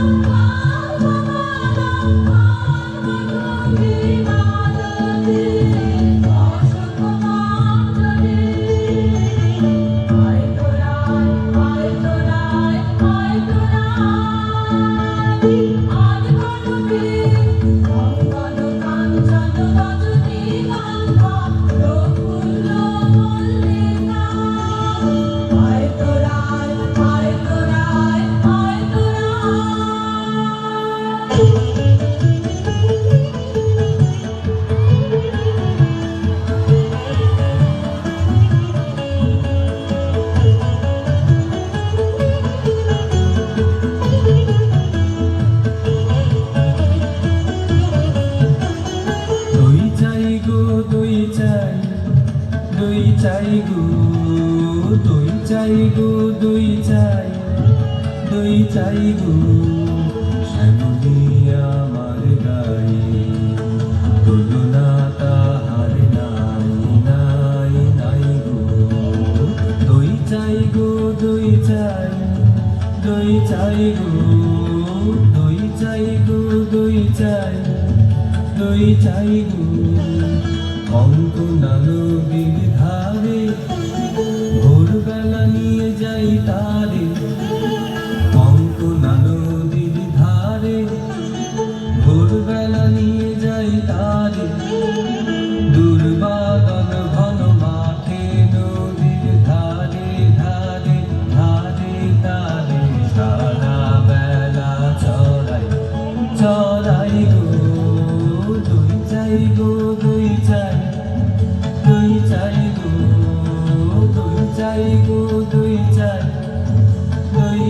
Oh, চাই, দুই চাই গু, দুই চাই গু, দুই চাই দুই চাই গু। শ্যামলি আমার গাই নাই নাই নাই গু। দুই চাই গু, দুই চাই, দুই দুই চাই গু, দুই চাই দুই চাই গু। অঙ্কনালো বিধারে ভোরবেলা নিয়ে যাই তার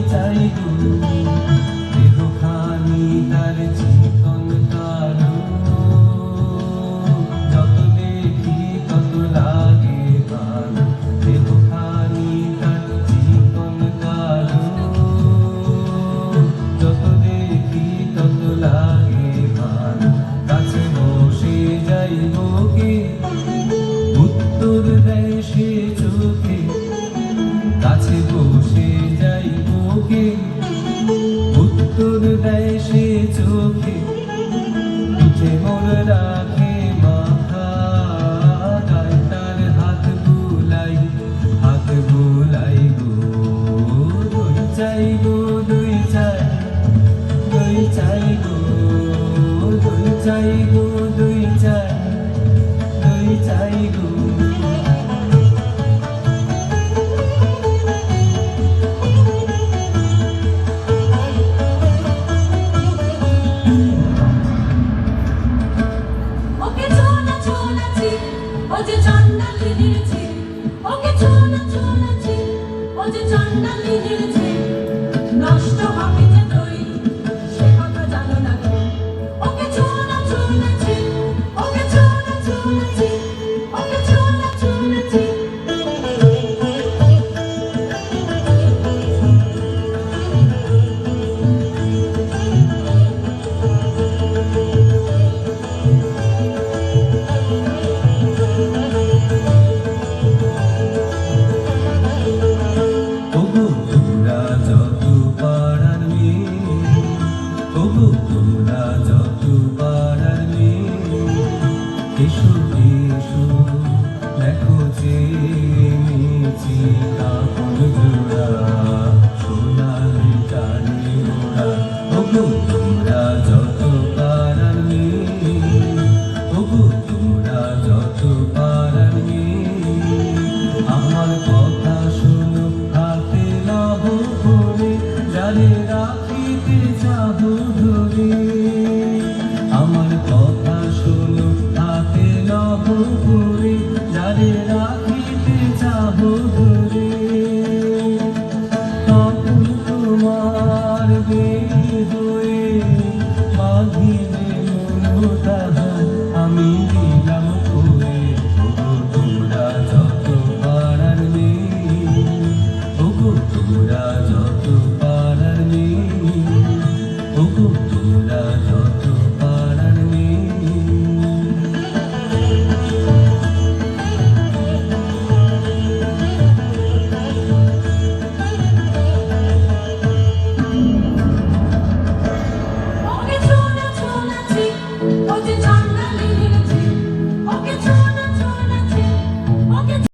在乎。চাইব দুই চাই দুই চাইব।